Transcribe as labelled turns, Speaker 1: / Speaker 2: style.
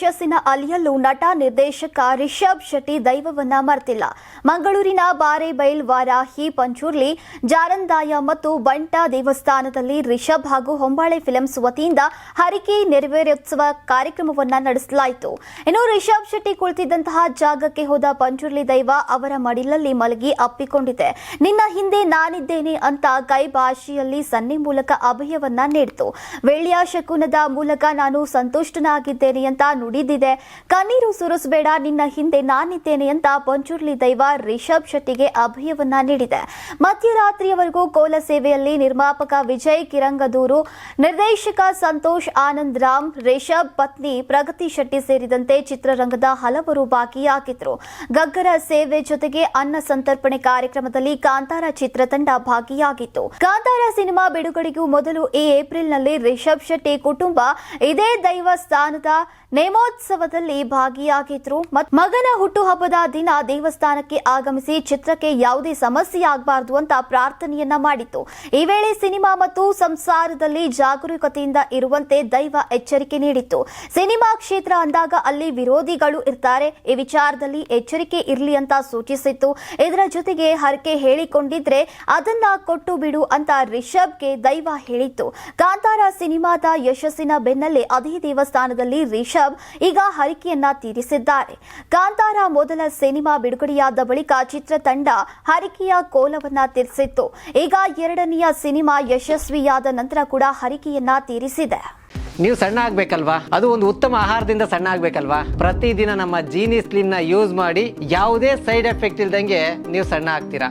Speaker 1: ಯಶಸ್ಸಿನ ಅಲಿಯಲ್ಲೂ ನಟ ನಿರ್ದೇಶಕ ರಿಷಬ್ ಶೆಟ್ಟಿ ದೈವವನ್ನ ಮರೆತಿಲ್ಲ. ಮಂಗಳೂರಿನ ಬಾರೆಬೈಲ್ ವಾರಾಹಿ, ಪಂಚುರ್ಲಿ, ಜಾರಂದಾಯ ಮತ್ತು ಬಂಟ ದೇವಸ್ಥಾನದಲ್ಲಿ ರಿಷಬ್ ಹಾಗೂ ಹೊಂಬಾಳೆ ಫಿಲ್ಮ್ಸ್ ವತಿಯಿಂದ ಹರಿಕೆ ನೆರವೇರೋತ್ಸವ ಕಾರ್ಯಕ್ರಮವನ್ನ ನಡೆಸಲಾಯಿತು. ಇನ್ನು ರಿಷಬ್ ಶೆಟ್ಟಿ ಕುಳಿತಿದ್ದಂತಹ ಜಾಗಕ್ಕೆ ಹೋದ ಪಂಚುರ್ಲಿ ದೈವ ಅವರ ಮಡಿಲಲ್ಲಿ ಮಲಗಿ ಅಪ್ಪಿಕೊಂಡಿದೆ. ನಿನ್ನ ಹಿಂದೆ ನಾನಿದ್ದೇನೆ ಅಂತ ಕೈ ಭಾಷೆಯಲ್ಲಿ ಸನ್ನೆ ಮೂಲಕ ಅಭಯವನ್ನ ನೀಡಿತು. ವೆಳ್ಳಿಯ ಶಕುನದ ಮೂಲಕ ನಾನು ಸಂತುಷ್ಟನಾಗಿದ್ದೇನೆ ಅಂತ ನುಡಿದಿದೆ ಕಣ್ಣೀರು ಸುರಿಸಬೇಡ, ನಿನ್ನ ಹಿಂದೆ ನಾನಿದ್ದೇನೆ ಅಂತ ಪಂಚುರ್ಲಿ ದೈವ ರಿಷಬ್ ಶೆಟ್ಟಿಗೆ ಅಭಯವನ್ನ ನೀಡಿದೆ. ಮಧ್ಯರಾತ್ರಿಯವರೆಗೂ ಕೋಲ ಸೇವೆಯಲ್ಲಿ ನಿರ್ಮಾಪಕ ವಿಜಯ್ ಕಿರಂಗದೂರು, ನಿರ್ದೇಶಕ ಸಂತೋಷ್ ಆನಂದ್ ರಾಮ್, ರಿಷಬ್ ಪತ್ನಿ ಪ್ರಗತಿ ಶೆಟ್ಟಿ ಸೇರಿದಂತೆ ಚಿತ್ರರಂಗದ ಹಲವರು ಭಾಗಿಯಾಗಿದ್ರು. ಗಗ್ಗರ ಸೇವೆ ಜೊತೆಗೆ ಅನ್ನ ಸಂತರ್ಪಣೆ ಕಾರ್ಯಕ್ರಮದಲ್ಲಿ ಕಾಂತಾರ ಚಿತ್ರತಂಡ ಭಾಗಿಯಾಗಿತ್ತು. ಕಾಂತಾರ ಸಿನಿಮಾ ಬಿಡುಗಡೆಗೂ ಮೊದಲು ಈ ಏಪ್ರಿಲ್ನಲ್ಲಿ ರಿಷಬ್ ಶೆಟ್ಟಿ ಕುಟುಂಬ, ಇದೇ ದೈವಸ್ಥಾನದ ನೇಮೋತ್ಸವದಲ್ಲಿ ಭಾಗಿಯಾಗಿದ್ರು. ಮಗನ ಹುಟ್ಟುಹಬ್ಬದ ದಿನ ದೇವಸ್ಥಾನಕ್ಕೆ ಆಗಮಿಸಿ ಚಿತ್ರಕ್ಕೆ ಯಾವುದೇ ಸಮಸ್ಯೆ ಆಗಬಾರದು ಅಂತ ಪ್ರಾರ್ಥನೆಯನ್ನ ಮಾಡಿತ್ತು. ಈ ವೇಳೆ ಸಿನಿಮಾ ಮತ್ತು ಸಂಸಾರದಲ್ಲಿ ಜಾಗರೂಕತೆಯಿಂದ ಇರುವಂತೆ ದೈವ ಎಚ್ಚರಿಕೆ ನೀಡಿತ್ತು. ಸಿನಿಮಾ ಕ್ಷೇತ್ರ ಅಂದಾಗ ಅಲ್ಲಿ ವಿರೋಧಿಗಳು ಇರ್ತಾರೆ. ಈ ವಿಚಾರದಲ್ಲಿ ಎಚ್ಚರಿಕೆ ಇರಲಿ ಅಂತ ಸೂಚಿಸಿತ್ತು. ಇದರ ಜೊತೆಗೆ ಹರಕೆ ಹೇಳಿಕೊಂಡಿದ್ರೆ ಅದನ್ನ ಕೊಟ್ಟು ಬಿಡು ಅಂತ ರಿಷಬ್ಗೆ ದೈವ ಹೇಳಿತ್ತು. ಕಾಂತಾರ ಸಿನಿಮಾದ ಯಶಸ್ಸಿನ ಬೆನ್ನಲ್ಲೇ ಅದೇ ದೇವಸ್ಥಾನದಲ್ಲಿ ರಿಷಬ್ ಈಗ ಹರಿಕೆಯನ್ನ ತೀರಿಸಿದ್ದಾರೆ. ಕಾಂತಾರ ಮೊದಲ ಸಿನಿಮಾ ಬಿಡುಗಡೆಯಾದ ಬಳಿಕ ಚಿತ್ರತಂಡ ಹರಿಕೆಯ ಕೋಲವನ್ನ ತೀರಿಸಿತ್ತು. ಈಗ ಎರಡನೆಯ ಸಿನಿಮಾ ಯಶಸ್ವಿಯಾದ ನಂತರ ಕೂಡ ಹರಿಕೆಯನ್ನ ತೀರಿಸಿದೆ.
Speaker 2: ನೀವು ಸಣ್ಣ ಆಗ್ಬೇಕಲ್ವಾ? ಅದು ಒಂದು ಉತ್ತಮ ಆಹಾರದಿಂದ ಸಣ್ಣ ಆಗ್ಬೇಕಲ್ವಾ? ಪ್ರತಿದಿನ ನಮ್ಮ ಜೀನಿ ಸ್ಲಿಮ್ನ ಯೂಸ್ ಮಾಡಿ ಯಾವುದೇ ಸೈಡ್ ಎಫೆಕ್ಟ್ ಇಲ್ದಂಗೆ ನೀವು ಸಣ್ಣ ಆಗ್ತೀರಾ?